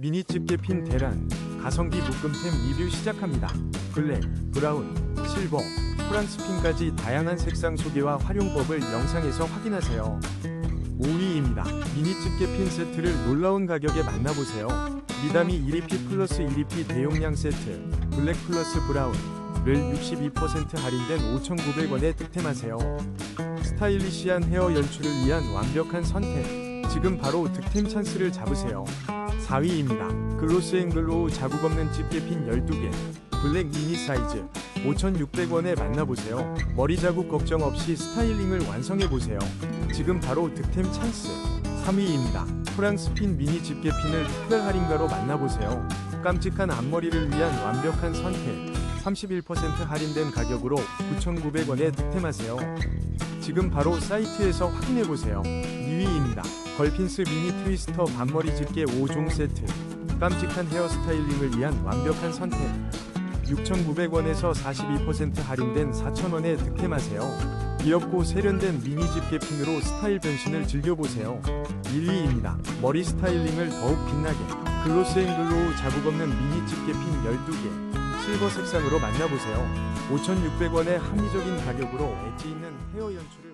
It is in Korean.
미니 집게 핀 대란 가성비 묶음템 리뷰 시작합니다. 블랙, 브라운, 실버, 프랑스 핀까지 다양한 색상 소개와 활용법을 영상에서 확인하세요. 5위입니다. 미니 집게 핀 세트를 놀라운 가격에 만나보세요. 미다미 1EP 플러스 1EP 대용량 세트 블랙 플러스 브라운을 62% 할인된 5,900원에 득템하세요. 스타일리시한 헤어 연출을 위한 완벽한 선택. 지금 바로 득템 찬스를 잡으세요. 4위입니다. 글로스 앵글로 자국 없는 집게핀 12개. 블랙 미니 사이즈 5,600원에 만나보세요. 머리 자국 걱정 없이 스타일링을 완성해보세요. 지금 바로 득템 찬스. 3위입니다. 프랑스 핀 미니 집게핀을 특별 할인가로 만나보세요. 깜찍한 앞머리를 위한 완벽한 선택. 31% 할인된 가격으로 9,900원에 득템하세요. 지금 바로 사이트에서 확인해보세요. 2위입니다. 걸핀스 미니 트위스터 반머리 집게 5종 세트. 깜찍한 헤어 스타일링을 위한 완벽한 선택. 6,900원에서 42% 할인된 4,000원에 득템하세요. 귀엽고 세련된 미니 집게 핀으로 스타일 변신을 즐겨보세요. 1위입니다. 머리 스타일링을 더욱 빛나게 글로스 앵글로 자국 없는 미니 집게 핀 12개 실버 색상으로 만나보세요. 5,600원의 합리적인 가격으로 엣지 있는 헤어 연출을